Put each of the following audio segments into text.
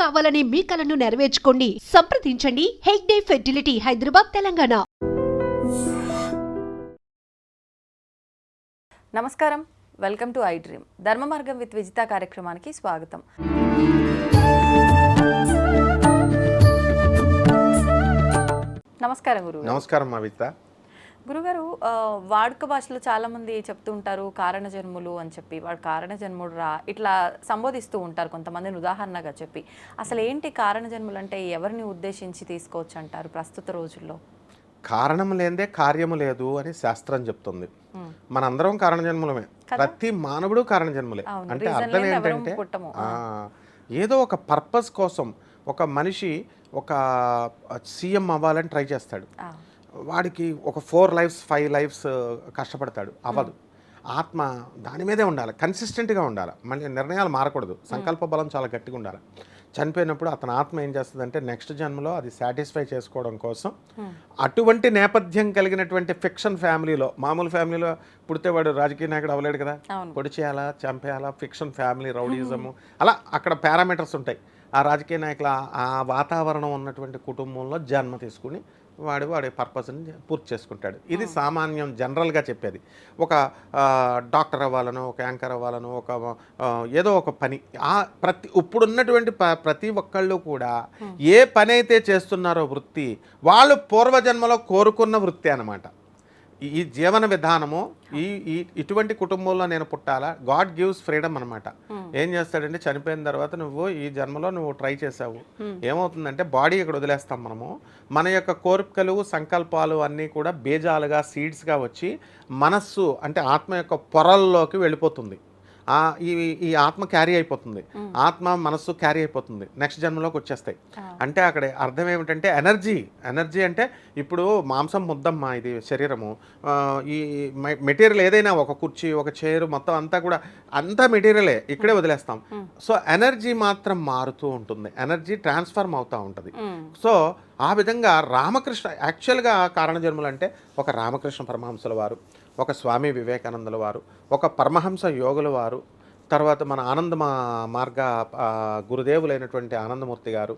కావాలనే మీ కలను నెరవేర్చుకోండి. సంప్రదించండి. హెగ్డే ఫెర్టిలిటీ హైదరాబాద్ తెలంగాణ. నమస్కారం. Welcome to I dream. Dharma Margam with Vijitha కార్యక్రమానికి స్వాగతం. నమస్కారం గురువు నమస్కారం మా విత్త గురుగారు వాడుక భాషలో చాలా మంది చెప్తూ ఉంటారు కారణ జన్ములు అని చెప్పి. వాడు కారణ జన్ముడు రా ఇట్లా సంబోధిస్తూ ఉంటారు కొంతమందిని ఉదాహరణగా చెప్పి. అసలు ఏంటి కారణ జన్ములు అంటే ఎవరిని ఉద్దేశించి తీసుకోవచ్చు అంటారు ప్రస్తుత రోజుల్లో? కారణం లేదే కార్యము లేదు అని శాస్త్రం చెప్తుంది. మనందరం కారణజన్ములమే ప్రతి మానవుడు కారణజన్ములే అంటే అర్థం ఏంటంటే ఏదో ఒక పర్పస్ కోసం ఒక మనిషి ఒక సీఎం అవ్వాలని ట్రై చేస్తాడు. వాడికి ఒక ఫోర్ లైఫ్స్ ఫైవ్ లైఫ్స్ కష్టపడతాడు. అవ్వదు. ఆత్మ దాని మీదే ఉండాలి. కన్సిస్టెంట్గా ఉండాలి. మళ్ళీ నిర్ణయాలు మారకూడదు. సంకల్ప బలం చాలా గట్టిగా ఉండాలి. చనిపోయినప్పుడు అతని ఆత్మ ఏం చేస్తుందంటే నెక్స్ట్ జన్మలో అది సాటిస్ఫై చేసుకోవడం కోసం అటువంటి నేపథ్యం కలిగినటువంటి ఫిక్షన్ ఫ్యామిలీలో మామూలు ఫ్యామిలీలో పుడితే వాడు రాజకీయ నాయకుడు అవ్వలేడు కదా? అవును. పొడి చేయాలా చంపేయాలా? ఫిక్షన్ ఫ్యామిలీ రౌడీజము. అలా అక్కడ పారామీటర్స్ ఉంటాయి. ఆ రాజకీయ నాయకుల ఆ వాతావరణం ఉన్నటువంటి కుటుంబంలో జన్మ తీసుకుని వాడు వాడి పర్పస్ని పూర్తి చేసుకుంటాడు. ఇది సామాన్యం జనరల్గా చెప్పేది. ఒక డాక్టర్ అవ్వాలను ఒక యాంకర్ అవ్వాలను ఒక ఏదో ఒక పని. ఆ ప్రతి ఇప్పుడున్నటువంటి ప్రతి ఒక్కళ్ళు కూడా ఏ పని అయితే చేస్తున్నారో వృత్తి వాళ్ళు పూర్వజన్మలో కోరుకున్న వృత్తి అన్నమాట. ఈ- జీవన విధానము ఈ ఇటువంటి కుటుంబంలో నేను పుట్టాలా? గాడ్ గివ్స్ ఫ్రీడమ్ అనమాట ఏం చేస్తాడంటే చనిపోయిన తర్వాత నువ్వు ఈ జన్మలో నువ్వు ట్రై చేసావు ఏమవుతుందంటే బాడీ ఇక్కడ వదిలేస్తాం మనము. మన యొక్క కోరికలు సంకల్పాలు అన్నీ కూడా బీజాలుగా సీడ్స్గా వచ్చి మనస్సు అంటే ఆత్మ యొక్క పొరల్లోకి వెళ్ళిపోతుంది. ఈ ఈ ఆత్మ క్యారీ అయిపోతుంది. ఆత్మ మనస్సు క్యారీ అయిపోతుంది. నెక్స్ట్ జన్మలోకి వచ్చేస్తాయి. అంటే అక్కడ అర్థం ఏమిటంటే ఎనర్జీ. ఎనర్జీ అంటే ఇప్పుడు మాంసం ముద్దమ్మ ఇది శరీరము. ఈ మెటీరియల్ ఏదైనా ఒక కుర్చీ ఒక చైర్ మొత్తం అంతా కూడా అంతా మెటీరియలే. ఇక్కడే వదిలేస్తాం. సో ఎనర్జీ మాత్రం మారుతూ ఉంటుంది. ఎనర్జీ ట్రాన్స్ఫర్మ్ అవుతూ ఉంటుంది. సో ఆ విధంగా రామకృష్ణ యాక్చువల్గా కారణజన్మలు అంటే ఒక రామకృష్ణ పరమహంసల వారు. ఒక స్వామి వివేకానందుల వారు ఒక పరమహంస యోగుల వారు తర్వాత మన ఆనంద మా- మార్గ గురుదేవులైనటువంటి ఆనందమూర్తి గారు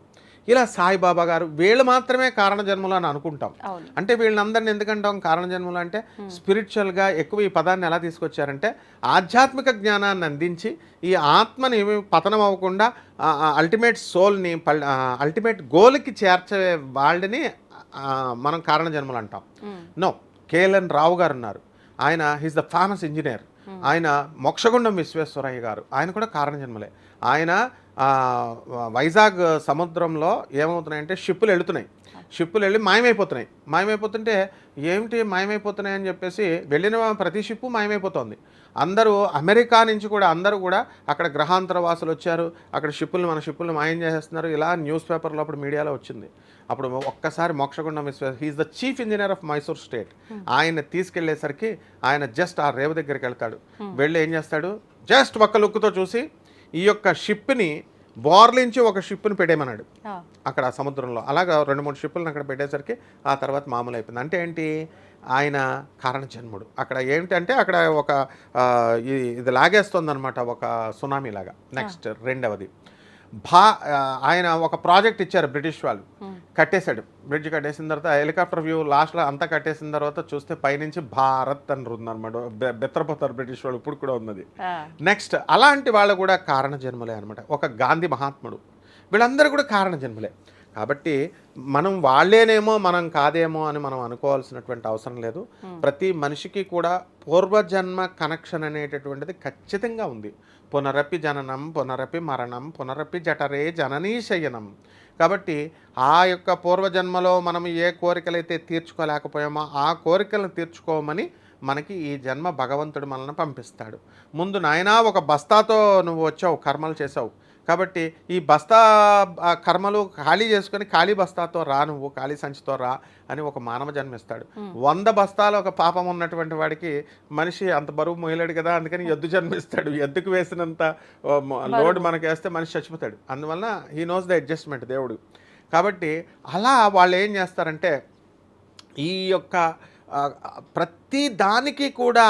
ఇలా సాయిబాబా గారు వీళ్ళు మాత్రమే కారణజన్మలు అని అనుకుంటాం. అంటే వీళ్ళందరిని ఎందుకంటాం కారణజన్మలు అంటే స్పిరిచువల్గా ఎక్కువ ఈ పదాన్ని ఎలా తీసుకొచ్చారంటే ఆధ్యాత్మిక జ్ఞానాన్ని అందించి ఈ ఆత్మని పతనం అవ్వకుండా అల్టిమేట్ సోల్ని అల్టిమేట్ గోల్కి చేర్చే వాళ్ళని మనం కారణజన్మలు అంటాం. నో కేఎల్ఎన్ రావు గారు ఉన్నారు. ఆయన హీస్ ద ఫేమస్ ఇంజనీర్ ఆయన మోక్షగుండం విశ్వేశ్వరయ్య గారు. ఆయన కూడా కారణజన్మలే. ఆయన వైజాగ్ సముద్రంలో ఏమవుతున్నాయంటే షిప్పులు వెళుతున్నాయి షిప్పులు వెళ్ళి మాయమైపోతున్నాయి. మాయమైపోతుంటే ఏమిటి మాయమైపోతున్నాయి అని చెప్పేసి వెళ్ళిన ప్రతి షిప్పు మాయమైపోతుంది. అందరూ అమెరికా నుంచి కూడా అందరూ కూడా అక్కడ గ్రహాంతర వాసులు వచ్చారు. అక్కడ షిప్పులు మన షిప్పులు మాయం చేసేస్తున్నారు. ఇలా న్యూస్ పేపర్లో అప్పుడు మీడియాలో వచ్చింది. అప్పుడు ఒక్కసారి Mokshagundam Vishwa he is the chief engineer of Mysore state ఆయన తీసుకెళ్ళేసరికి ఆయన జస్ట్ ఆ రేవు దగ్గరికి వెళ్తాడు. వెళ్ళి ఏం చేస్తాడు? జస్ట్ ఒక్క లుక్తో చూసి ఈ యొక్క షిప్ని బోర్లించి ఒక షిప్ని పెట్టేయమన్నాడు. అక్కడ సముద్రంలో. అలాగా రెండు మూడు షిప్పులను అక్కడ పెట్టేసరికి ఆ తర్వాత మామూలు అయిపోయింది. అంటే ఏంటి? ఆయన కారణజన్ముడు. అక్కడ ఏంటంటే అక్కడ ఒక ఇది లాగేస్తుంది అనమాట ఒక సునామీ లాగా నెక్స్ట్ రెండవది. భా ఆయన ఒక ప్రాజెక్ట్ ఇచ్చారు బ్రిటిష్ వాళ్ళు. కట్టేశాడు. బ్రిడ్జ్ కట్టేసిన తర్వాత హెలికాప్టర్ వ్యూ లాస్ట్లో అంతా కట్టేసిన తర్వాత చూస్తే పైనుంచి భారత్ అని ఉందన్నమాట బె- బెత్తరపోతారు బ్రిటిష్ వాళ్ళు. ఇప్పుడు కూడా ఉన్నది. నెక్స్ట్ అలాంటి వాళ్ళు కూడా కారణ జన్మలే అనమాట ఒక గాంధీ మహాత్ముడు. వీళ్ళందరూ కూడా కారణ జన్మలే కాబట్టి మనం వాళ్ళేనేమో మనం కాదేమో అని మనం అనుకోవాల్సినటువంటి అవసరం లేదు. ప్రతి మనిషికి కూడా పూర్వజన్మ కనెక్షన్ అనేటటువంటిది ఖచ్చితంగా ఉంది. పునరపి జననం పునరపి మరణం పునరపి జఠరే జననీ శయనం. కాబట్టి ఆ యొక్క పూర్వజన్మలో మనం ఏ కోరికలైతే తీర్చుకోలేకపోయామో ఆ కోరికలను తీర్చుకోమని మనకి ఈ జన్మ భగవంతుడు మనల్ని పంపిస్తాడు. ముందు నాయనా ఒక బస్తాతో నువ్వు వచ్చావు కర్మలు చేసావు. కాబట్టి ఈ బస్తా కర్మలు ఖాళీ చేసుకొని ఖాళీ బస్తాతో రా నువ్వు ఖాళీ సంచితో రా అని ఒక మానవ జన్మిస్తాడు. వంద బస్తాలు ఒక పాపం ఉన్నటువంటి వాడికి మనిషి అంత బరువు మోయలేడు కదా అందుకని ఎద్దు జన్మిస్తాడు. ఎద్దుకు వేసినంత లోడ్ మనకి వేస్తే మనిషి చచ్చిపోతాడు. అందువలన హీ నోస్ ద అడ్జస్ట్మెంట్ దేవుడు. కాబట్టి అలా వాళ్ళు ఏం చేస్తారంటే ఈ యొక్క ప్రతి దానికి కూడా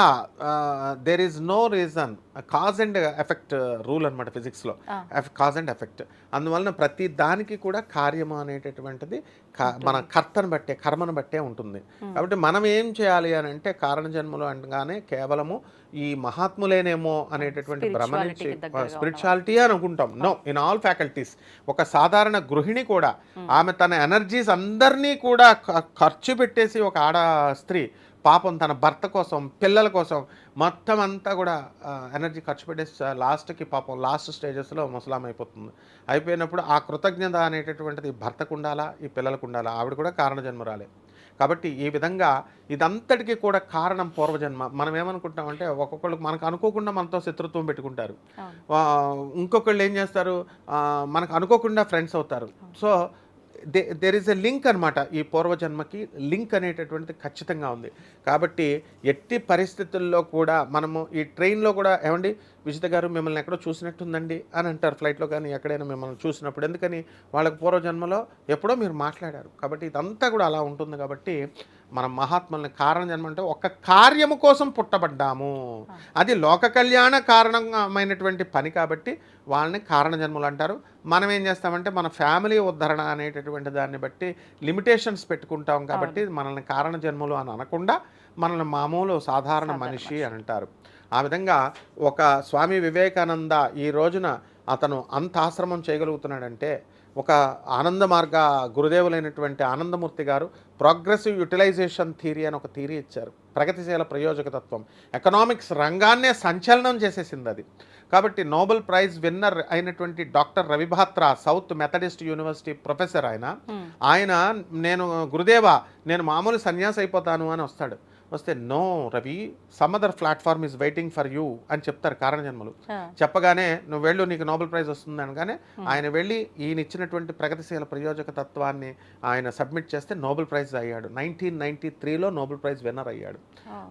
there is no reason cause and effect rule అనమాట ఫిజిక్స్లో. కాజ్ అండ్ ఎఫెక్ట్ అందువలన ప్రతి దానికి కూడా కార్యము అనేటటువంటిది మన కర్తను బట్టే కర్మను బట్టే ఉంటుంది. కాబట్టి మనం ఏం చేయాలి అని అంటే కారణ జన్మలు అనగానే కేవలము ఈ మహాత్ములేనేమో అనేటటువంటి భ్రమ నుంచి స్పిరిచువాలిటీ అని అనుకుంటాం. నో ఇన్ ఆల్ ఫ్యాకల్టీస్ ఒక సాధారణ గృహిణి కూడా ఆమె తన ఎనర్జీస్ అందరినీ కూడా ఖర్చు పెట్టేసి ఒక ఆడ స్త్రీ పాపం తన భర్త కోసం పిల్లల కోసం మొత్తం అంతా కూడా ఎనర్జీ ఖర్చు పెట్టేసి లాస్ట్కి పాపం లాస్ట్ స్టేజెస్లో ముసలాం అయిపోతుంది. అయిపోయినప్పుడు ఆ కృతజ్ఞత అనేటటువంటిది భర్తకు ఉండాలా ఈ పిల్లలకు ఉండాలా? ఆవిడ కూడా కారణజన్మరాలే. కాబట్టి ఈ విధంగా ఇదంతటికీ కూడా కారణం పూర్వజన్మ. మనం ఏమనుకుంటామంటే ఒక్కొక్కళ్ళు మనకు అనుకోకుండా మనతో శత్రుత్వం పెట్టుకుంటారు. ఇంకొకళ్ళు ఏం చేస్తారు? మనకు అనుకోకుండా ఫ్రెండ్స్ అవుతారు. So there is a link అనమాట ఈ పూర్వజన్మకి. లింక్ అనేటటువంటిది ఖచ్చితంగా ఉంది. కాబట్టి ఎట్టి పరిస్థితుల్లో కూడా మనము ఈ ట్రైన్లో కూడా ఏమండి? విజిత గారు మిమ్మల్ని ఎక్కడో చూసినట్టుందండి అని అంటారు. ఫ్లైట్లో కానీ ఎక్కడైనా మిమ్మల్ని చూసినప్పుడు. ఎందుకని? వాళ్ళకి పూర్వజన్మలో ఎప్పుడో మీరు మాట్లాడారు. కాబట్టి ఇదంతా కూడా అలా ఉంటుంది కాబట్టి మనం మహాత్ముల్ని కారణ జన్మ అంటే ఒక కార్యము కోసం పుట్టబడ్డాము. అది లోక కళ్యాణ కారణమైనటువంటి పని కాబట్టి వాళ్ళని కారణ జన్మలు అంటారు. మనం ఏం చేస్తామంటే మన ఫ్యామిలీ ఉద్ధరణ అనేటటువంటి దాన్ని బట్టి లిమిటేషన్స్ పెట్టుకుంటాం కాబట్టి మనల్ని కారణ జన్మలు అని అనకుండా మనల్ని మామూలు సాధారణ మనిషి అని అంటారు. ఆ విధంగా ఒక స్వామి వివేకానంద ఈ రోజున అతను అంత ఆశ్రమం చేయగలుగుతున్నాడంటే ఒక ఆనంద మార్గ గురుదేవులైనటువంటి ఆనందమూర్తి గారు ప్రోగ్రెసివ్ యూటిలైజేషన్ థియరీ అని ఒక థియరీ ఇచ్చారు. ప్రగతిశీల ప్రయోజకతత్వం. ఎకనామిక్స్ రంగాన్నే సంచలనం చేసేసింది అది. కాబట్టి నోబెల్ ప్రైజ్ విన్నర్ అయినటువంటి doctor Ravibhatra South Methodist university professor ఆయన. ఆయన నేను గురుదేవా నేను మామూలు సన్యాసి అయిపోతాను అని వస్తాడు. వస్తే no Ravi some other platform is waiting for you అని చెప్తారు కారణజన్మలు. చెప్పగానే నువ్వు వెళ్ళు నీకు నోబెల్ ప్రైజ్ వస్తుంది అనగానే ఆయన వెళ్ళి ఈయన ఇచ్చినటువంటి ప్రగతిశీల ప్రయోజక తత్వాన్ని ఆయన సబ్మిట్ చేస్తే నోబెల్ ప్రైజ్ అయ్యాడు. నైన్టీన్ నైన్టీ త్రీలో నోబెల్ ప్రైజ్ విన్నర్ అయ్యాడు.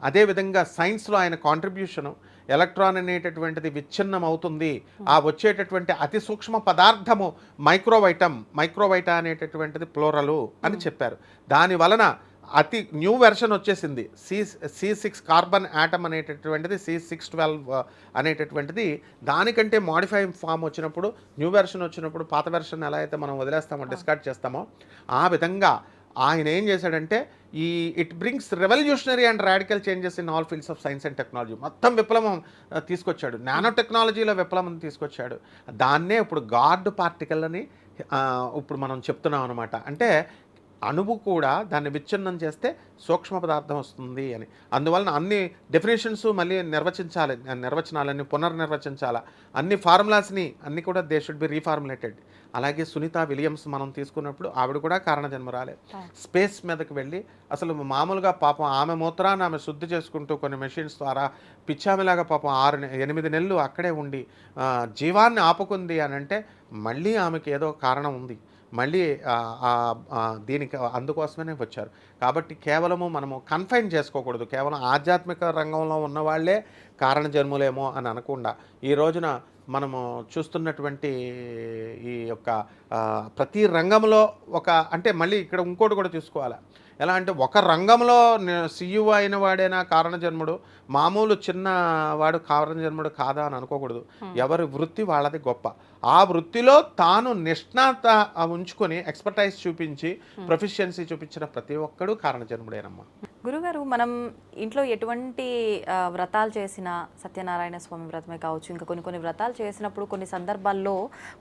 అదేవిధంగా సైన్స్లో ఆయన కాంట్రిబ్యూషను ఎలక్ట్రాన్ అనేటటువంటిది విచ్ఛిన్నం అవుతుంది. ఆ వచ్చేటటువంటి అతి సూక్ష్మ పదార్థము మైక్రోవైటమ్ మైక్రోవైటా అనేటటువంటిది ప్లోరలు అని చెప్పారు. దాని వలన అతి న్యూ వెర్షన్ వచ్చేసింది. C C six carbon atom అనేటటువంటిది సి సిక్స్ ట్వెల్వ్ అనేటటువంటిది. దానికంటే మాడిఫై ఫామ్ వచ్చినప్పుడు న్యూ వెర్షన్ వచ్చినప్పుడు పాత వెర్షన్ ఎలా అయితే మనం వదిలేస్తామో డిస్కార్డ్ చేస్తామో ఆ విధంగా ఆయన ఏం చేశాడంటే ఈ it brings revolutionary and radical changes in all fields of science and technology. మొత్తం విప్లవం తీసుకొచ్చాడు. నానో టెక్నాలజీలో విప్లవం తీసుకొచ్చాడు. దాన్నే ఇప్పుడు గాడ్ పార్టికల్ అని ఇప్పుడు మనం చెప్తున్నాం అనమాట అంటే అణువు కూడా దాన్ని విచ్ఛిన్నం చేస్తే సూక్ష్మ పదార్థం వస్తుంది అని. అందువలన అన్ని డెఫినేషన్స్ మళ్ళీ నిర్వచించాలి నిర్వచనాలన్నీ పునర్నిర్వచించాలా. అన్ని ఫార్ములాస్ని అన్ని కూడా దే షుడ్ బి రీఫార్ములేటెడ్ అలాగే సునీత విలియమ్స్ మనం తీసుకున్నప్పుడు ఆవిడ కూడా కారణ జన్మరాలే స్పేస్ మీదకి వెళ్ళి అసలు మామూలుగా పాపం ఆమె మూత్రాన్ని ఆమె శుద్ధి చేసుకుంటూ కొన్ని మెషిన్స్ ద్వారా పిచ్చామిలాగా పాపం ఆరు ఎనిమిది నెలలు అక్కడే ఉండి జీవాన్ని ఆపుకుంది అని అంటే మళ్ళీ ఆమెకి ఏదో కారణం ఉంది. మళ్ళీ దీనికి అందుకోసమే వచ్చారు. కాబట్టి కేవలము మనము కన్ఫైన్ చేసుకోకూడదు. కేవలం ఆధ్యాత్మిక రంగంలో ఉన్న వాళ్ళే కారణ జన్ములేమో అని అనకుండా ఈ రోజున మనము చూస్తున్నటువంటి ఈ యొక్క ప్రతి రంగంలో ఒక అంటే మళ్ళీ ఇక్కడ ఇంకోటి కూడా తీసుకోవాలి ఎలా అంటే ఒక రంగంలో సీఈఓ అయిన వాడేనా కారణ జన్ముడు మామూలు చిన్న వాడు కారణ జన్ముడు కాదా అని అనుకోకూడదు. ఎవరి వృత్తి వాళ్ళది గొప్ప. ఆ వృత్తిలో తాను నిష్ణాత ఉంచుకొని ఎక్స్పర్టైజ్ చూపించి ప్రొఫిషియన్సీ చూపించిన ప్రతి ఒక్కడు కారణ జన్ముడేనమ్మా గురుగారు మనం ఇంట్లో ఎటువంటి వ్రతాలు చేసినా సత్యనారాయణ స్వామి వ్రతమే కావచ్చు ఇంకా కొన్ని కొన్ని వ్రతాలు చేసినప్పుడు కొన్ని సందర్భాల్లో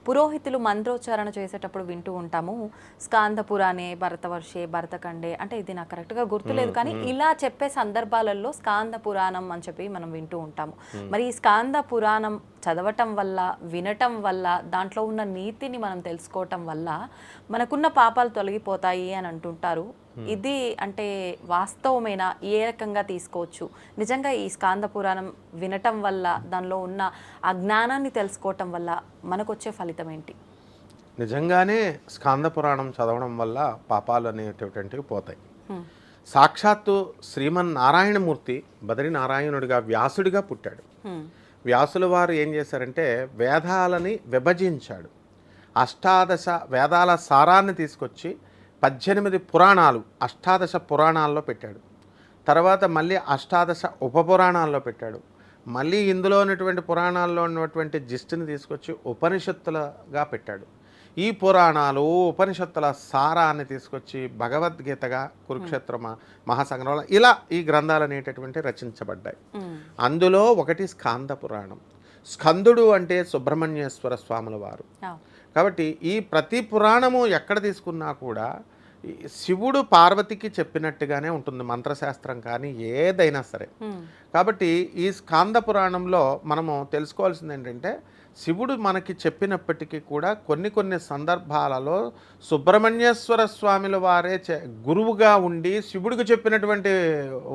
పురోహితులు మంత్రోచ్చారణ చేసేటప్పుడు వింటూ ఉంటాము. స్కాంద పురాణే భరతవర్షే భరతఖండే అంటే ఇది నాకు కరెక్ట్గా గుర్తులేదు కానీ ఇలా చెప్పే సందర్భాలలో స్కాంద పురాణం అని చెప్పి మనం వింటూ ఉంటాము. మరి ఈ స్కాంద పురాణం చదవటం వల్ల వినటం వల్ల దాంట్లో ఉన్న నీతిని మనం తెలుసుకోవటం వల్ల మనకున్న పాపాలు తొలగిపోతాయి అని అంటుంటారు. ఇది అంటే వాస్తవమైన? ఏ రకంగా తీసుకోవచ్చు? నిజంగా ఈ స్కాంద పురాణం వినటం వల్ల దానిలో ఉన్న ఆ జ్ఞానాన్ని తెలుసుకోవటం వల్ల మనకు వచ్చే ఫలితం ఏంటి? నిజంగానే స్కాంద పురాణం చదవడం వల్ల పాపాలు అనేటటువంటివి పోతాయి. సాక్షాత్తు శ్రీమన్నారాయణమూర్తి బదరి నారాయణుడిగా వ్యాసుడిగా పుట్టాడు. వ్యాసుల వారు ఏం చేశారంటే వేదాలని విభజించాడు. అష్టాదశ వేదాల సారాన్ని తీసుకొచ్చి పద్దెనిమిది పురాణాలు అష్టాదశ పురాణాల్లో పెట్టాడు. తర్వాత మళ్ళీ అష్టాదశ ఉపపురాణాల్లో పెట్టాడు. మళ్ళీ ఇందులో ఉన్నటువంటి పురాణాల్లో ఉన్నటువంటి జిస్టుని తీసుకొచ్చి ఉపనిషత్తులుగా పెట్టాడు. ఈ పురాణాలు ఉపనిషత్తుల సారాన్ని తీసుకొచ్చి భగవద్గీతగా కురుక్షేత్ర మహాసంగ్రహంలో ఇలా ఈ గ్రంథాలు అనేటటువంటి రచించబడ్డాయి. అందులో ఒకటి స్కాంద పురాణం. స్కందుడు అంటే సుబ్రహ్మణ్యేశ్వర స్వాముల వారు. కాబట్టి ఈ ప్రతి పురాణము ఎక్కడ తీసుకున్నా కూడా శివుడు పార్వతికి చెప్పినట్టుగానే ఉంటుంది మంత్రశాస్త్రం కానీ ఏదైనా సరే. కాబట్టి ఈ స్కాంద పురాణంలో మనము తెలుసుకోవాల్సింది ఏంటంటే శివుడు మనకి చెప్పినప్పటికీ కూడా కొన్ని కొన్ని సందర్భాలలో సుబ్రహ్మణ్యేశ్వర స్వామిల వారే గురువుగా ఉండి శివుడికి చెప్పినటువంటి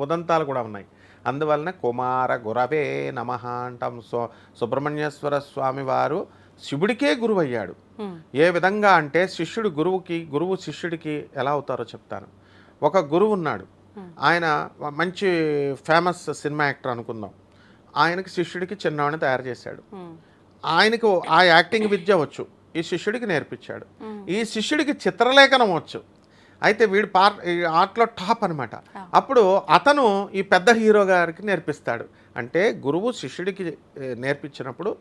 ఉదంతాలు కూడా ఉన్నాయి. అందువలన కుమార గురవే నమ అంటాం. సో సుబ్రహ్మణ్యేశ్వర స్వామి వారు శివుడికే గురువు అయ్యాడు ఉమ్, ఏ విధంగా అంటే శిష్యుడు గురువుకి గురువు శిష్యుడికి ఎలా అవుతారో చెప్తాను. ఒక గురువు ఉన్నాడు. ఆయన మంచి ఫేమస్ సినిమా యాక్టర్ అనుకుందాం. ఆయనకి శిష్యుడికి చిన్నవాడిని తయారు చేశాడు. ఆయనకు ఆ యాక్టింగ్ విద్య వచ్చు. ఈ శిష్యుడికి నేర్పించాడు. ఈ శిష్యుడికి చిత్రలేఖనం వచ్చు. అయితే వీడు పార్ ఆర్ట్లో టాప్ అనమాట అప్పుడు అతను ఈ పెద్ద హీరో గారికి నేర్పిస్తాడు. అంటే గురువు శిష్యుడికి నేర్పించినప్పుడు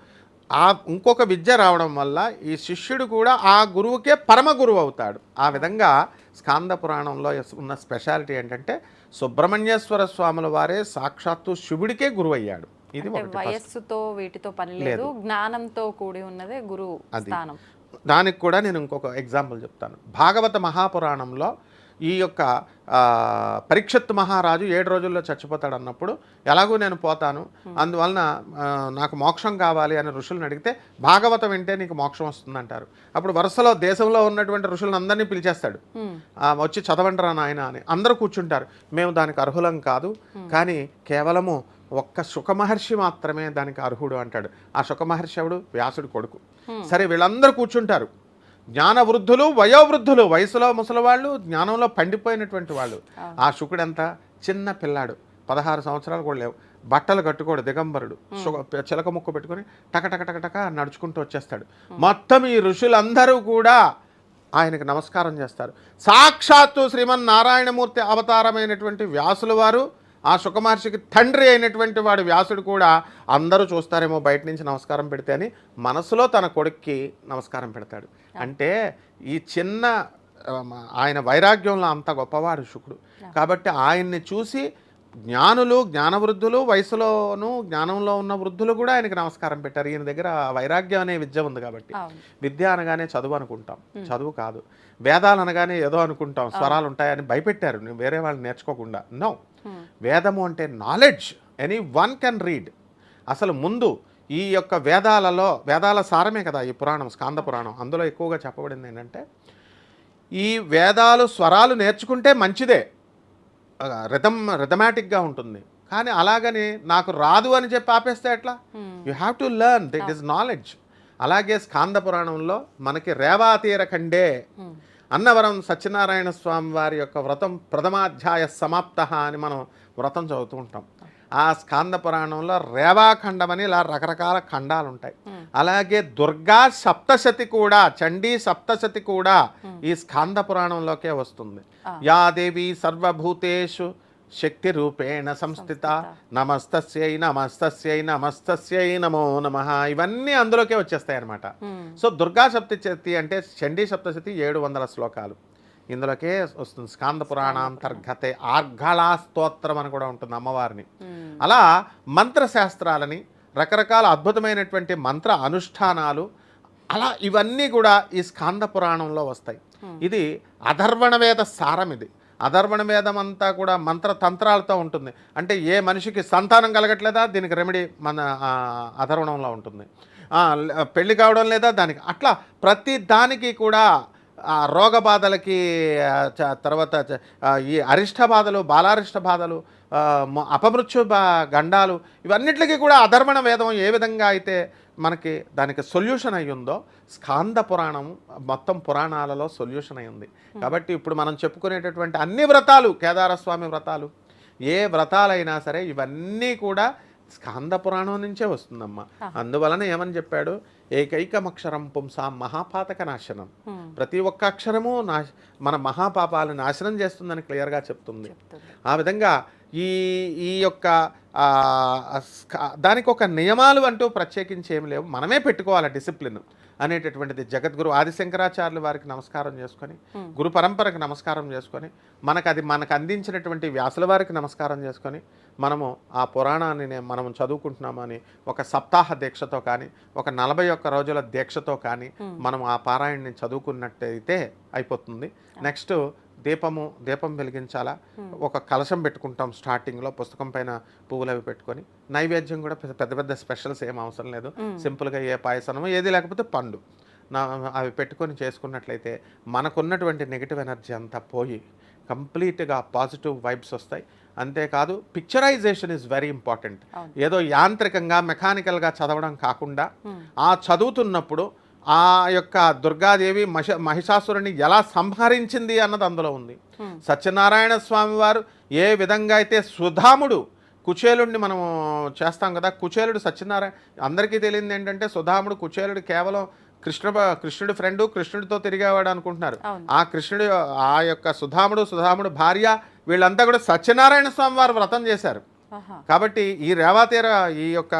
ఆ ఇంకొక విద్య రావడం వల్ల ఈ శిష్యుడు కూడా ఆ గురువుకే పరమ గురువు అవుతాడు. ఆ విధంగా స్కాంద పురాణంలో ఉన్న స్పెషాలిటీ ఏంటంటే సుబ్రహ్మణ్యేశ్వర స్వాముల వారే సాక్షాత్తు శివుడికే గురువు అయ్యాడు ఇది. వయస్సుతో వీటితో పని లేదు జ్ఞానంతో కూడి ఉన్నదే గురు అది. స్థానం. దానికి కూడా నేను ఇంకొక ఎగ్జాంపుల్ చెప్తాను. భాగవత మహాపురాణంలో ఈ యొక్క పరీక్షత్ మహారాజు ఏడు రోజుల్లో చచ్చిపోతాడు అన్నప్పుడు ఎలాగూ నేను పోతాను అందువలన నాకు మోక్షం కావాలి అని ఋషులను అడిగితే భాగవతం వింటే నీకు మోక్షం వస్తుందంటారు. అప్పుడు వరుసలో దేశంలో ఉన్నటువంటి ఋషులను అందరినీ పిలిచేస్తాడు. వచ్చి చదవండిరా నాయన అని. అందరూ కూర్చుంటారు. మేము దానికి అర్హులం కాదు కానీ కేవలము ఒక్క సుఖమహర్షి మాత్రమే దానికి అర్హుడు అంటాడు. ఆ సుఖమహర్షి ఎవడు? వ్యాసుడు కొడుకు. సరే వీళ్ళందరూ కూర్చుంటారు. జ్ఞాన వృద్ధులు వయోవృద్ధులు వయసులో ముసలివాళ్ళు జ్ఞానంలో పండిపోయినటువంటి వాళ్ళు. ఆ శుకుడు ఎంత చిన్న పిల్లాడు. పదహారు సంవత్సరాలు కూడా లేవు. బట్టలు కట్టుకోడు దిగంబరుడు. చిలక ముక్కు పెట్టుకొని టక టక టక టక నడుచుకుంటూ వచ్చేస్తాడు. మొత్తం ఈ ఋషులందరూ కూడా ఆయనకు నమస్కారం చేస్తారు. సాక్షాత్తు శ్రీమన్నారాయణమూర్తి అవతారమైనటువంటి వ్యాసుల వారు ఆ సుఖమహర్షికి తండ్రి అయినటువంటి వాడు వ్యాసుడు కూడా అందరూ చూస్తారేమో బయట నుంచి నమస్కారం పెడితే అని మనసులో తన కొడుక్కి నమస్కారం పెడతాడు. అంటే ఈ చిన్న ఆయన వైరాగ్యంలో అంత గొప్పవాడు శుకుడు. కాబట్టి ఆయన్ని చూసి జ్ఞానులు జ్ఞానవృద్ధులు వయసులోను జ్ఞానంలో ఉన్న వృద్ధులు కూడా ఆయనకి నమస్కారం పెట్టారు. ఈయన దగ్గర వైరాగ్యం అనే విద్య ఉంది కాబట్టి. విద్య అనగానే చదువు అనుకుంటాం. చదువు కాదు. వేదాలు అనగానే ఏదో అనుకుంటాం. స్వరాలు ఉంటాయని భయపెట్టారు. వేరే వాళ్ళు నేర్చుకోకుండా. నో. వేదము అంటే knowledge anyone can read అసలు ముందు ఈ యొక్క వేదాలలో వేదాల సారమే కదా ఈ పురాణం స్కాంద పురాణం. అందులో ఎక్కువగా చెప్పబడింది ఏంటంటే ఈ వేదాలు స్వరాలు నేర్చుకుంటే మంచిదే. రిథమ్ రిథమాటిక్గా ఉంటుంది. కానీ అలాగని నాకు రాదు అని చెప్పి ఆపేస్తే ఎట్లా? You have to learn that is knowledge అలాగే స్కాంద పురాణంలో మనకి రేవాతీర ఖండే అన్నవరం సత్యనారాయణ స్వామి వారి యొక్క వ్రతం ప్రథమాధ్యాయ సమాప్త అని మనం వ్రతం చదువుతూ ఉంటాం. ఆ స్కాంద పురాణంలో రేవాఖండం అని ఇలా రకరకాల ఖండాలు ఉంటాయి అలాగే దుర్గా సప్తశతి కూడా చండీ సప్తశతి కూడా ఈ స్కాంద పురాణంలోకే వస్తుంది. యా దేవి సర్వభూతేషు శక్తి రూపేణ సంస్థిత. నమస్తస్యై నమస్తస్యై నమస్తస్యై నమో నమ. ఇవన్నీ అందులోకే వచ్చేస్తాయి అనమాట సో దుర్గా సప్తశతి అంటే చండీ సప్తశతి ఏడు వందల శ్లోకాలు. ఇందులోకే వస్తుంది స్కాంద పురాణాంతర్గతే ఆర్ఘళా స్తోత్రం అని కూడా ఉంటుంది అమ్మవారిని. అలా మంత్రశాస్త్రాలని రకరకాల అద్భుతమైనటువంటి మంత్ర అనుష్ఠానాలు అలా ఇవన్నీ కూడా ఈ స్కాంద పురాణంలో వస్తాయి. ఇది అధర్వణ వేద సారం ఇది. అధర్వణ వేదం అంతా కూడా మంత్ర తంత్రాలతో ఉంటుంది. అంటే ఏ మనిషికి సంతానం కలగట్లేదా దీనికి రెమెడీ మన అధర్వణంలో ఉంటుంది. పెళ్ళి కావడం లేదా దానికి. అట్లా ప్రతి దానికి కూడా రోగ బాధలకి చ- తర్వాత ఈ అరిష్ట బాధలు బాలారిష్ట బాధలు అపమృత్యు బా గండాలు ఇవన్నిటికీ కూడా అధర్మణ వేదం ఏ విధంగా అయితే మనకి దానికి సొల్యూషన్ అయి ఉందో స్కాంద పురాణం మొత్తం పురాణాలలో సొల్యూషన్ అయి ఉంది కాబట్టి ఇప్పుడు మనం చెప్పుకునేటటువంటి అన్ని వ్రతాలు కేదారస్వామి వ్రతాలు ఏ వ్రతాలైనా సరే ఇవన్నీ కూడా స్కాంద పురాణం నుంచే వస్తుందమ్మా. అందువలన ఏమని చెప్పాడు? ఏకైకమక్షరం పుంసాం మహాపాతక నాశనం. ప్రతి ఒక్క అక్షరము నా మన మహాపాపాలను నాశనం చేస్తుందని క్లియర్గా చెప్తుంది. ఆ విధంగా ఈ ఈ యొక్క దానికి ఒక నియమాలు అంటూ ప్రత్యేకించి ఏమి లేవు. మనమే పెట్టుకోవాలి డిసిప్లిన్ అనేటటువంటిది. జగద్గురు ఆదిశంకరాచార్యులు వారికి నమస్కారం చేసుకొని గురు పరంపరకు నమస్కారం చేసుకొని మనకు అది మనకు అందించినటువంటి వ్యాసుల వారికి నమస్కారం చేసుకొని మనము ఆ పురాణాన్ని మనం చదువుకుంటున్నామని ఒక సప్తాహ దీక్షతో కానీ ఒక నలభై ఒక్క రోజుల దీక్షతో కానీ మనం ఆ పారాయణని చదువుకున్నట్టయితే అయిపోతుంది. నెక్స్ట్ దీపము దీపం వెలిగించాలా? ఒక కలశం పెట్టుకుంటాం స్టార్టింగ్లో పుస్తకం పైన పువ్వులు అవి పెట్టుకొని. నైవేద్యం కూడా పెద్ద పెద్ద పెద్ద స్పెషల్స్ ఏం అవసరం లేదు. సింపుల్గా ఏ పాయసనమో ఏది లేకపోతే పండు. నా అవి పెట్టుకొని చేసుకున్నట్లయితే మనకున్నటువంటి నెగిటివ్ ఎనర్జీ అంతా పోయి కంప్లీట్గా పాజిటివ్ వైబ్స్ వస్తాయి. అంతేకాదు పిక్చరైజేషన్ ఇస్ వెరీ ఇంపార్టెంట్. ఏదో యాంత్రికంగా మెకానికల్గా చదవడం కాకుండా ఆ చదువుతున్నప్పుడు ఆ యొక్క దుర్గాదేవి మహి మహిషాసురుని ఎలా సంహరించింది అన్నది అందులో ఉంది. సత్యనారాయణ స్వామి వారు ఏ విధంగా అయితే సుధాముడు కుచేలుడిని మనం చేస్తాం కదా కుచేలుడు సత్యనారాయణ అందరికీ తెలియంది ఏంటంటే సుధాముడు కుచేలుడు కేవలం కృష్ణ కృష్ణుడి ఫ్రెండ్ కృష్ణుడితో తిరిగేవాడు అనుకుంటున్నారు. ఆ కృష్ణుడు ఆ యొక్క సుధాముడు సుధాముడు భార్య వీళ్ళంతా కూడా సత్యనారాయణ స్వామి వారు వ్రతం చేశారు. కాబట్టి ఈ రేవాతీర ఈ యొక్క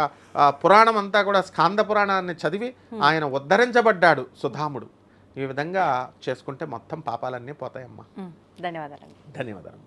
పురాణం అంతా కూడా స్కాంద పురాణాన్ని చదివి ఆయన ఉద్ధరించబడ్డాడు సుధాముడు. ఈ విధంగా చేసుకుంటే మొత్తం పాపాలన్నీ పోతాయమ్మా. ఉమ్, ధన్యవాదాలండి ధన్యవాదాలు.